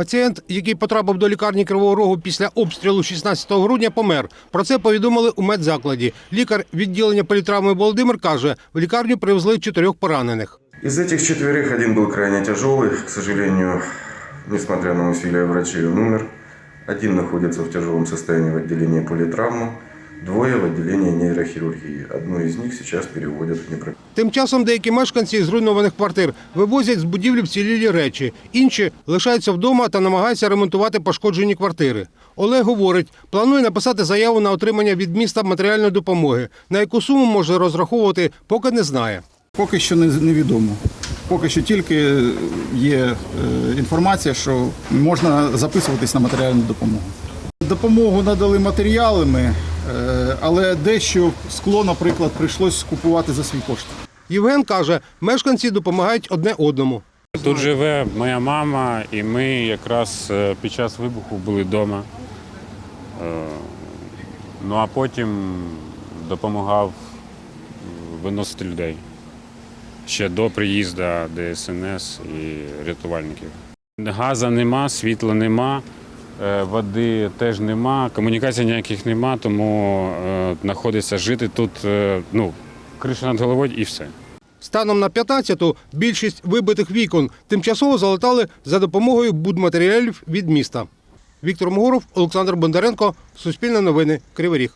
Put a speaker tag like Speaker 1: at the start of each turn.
Speaker 1: Пацієнт, який потрапив до лікарні Кривого Рогу після обстрілу 16 грудня, помер. Про це повідомили у медзакладі. Лікар відділення політравми Володимир каже, в лікарню привезли чотирьох поранених.
Speaker 2: Из этих четверых один был крайне тяжелый, к сожалению, несмотря на усилия врачей, он умер. Один находится в тяжелом состоянии в отделении политравмы, двое в отделении нейрохирургии. Одну из них сейчас переводят в Днепро.
Speaker 1: Тим часом деякі мешканці зруйнованих квартир вивозять з будівлі вцілілі речі. Інші лишаються вдома та намагаються ремонтувати пошкоджені квартири. Олег говорить, планує написати заяву на отримання від міста матеріальної допомоги. На яку суму може розраховувати, поки не знає.
Speaker 3: Поки що не- невідомо. Поки що тільки є е, інформація, що можна записуватись на матеріальну допомогу. Допомогу надали матеріалами, але дещо скло, наприклад, прийшлось купувати за свій кошт.
Speaker 1: Євген каже, мешканці допомагають одне одному.
Speaker 4: Тут живе моя мама, і ми якраз е, під час вибуху були вдома. Е, Ну а потім допомагав е, виносити людей ще до приїзду ДСНС і рятувальників. Газу нема, світла нема, е, води теж нема, комунікацій ніяких нема, тому е, знаходиться жити тут, е, ну, криша над головою і все.
Speaker 1: Станом на 15-ту більшість вибитих вікон тимчасово залатали за допомогою будматеріалів від міста. Віктор Могоров, Олександр Бондаренко, Суспільне новини, Кривий Ріг.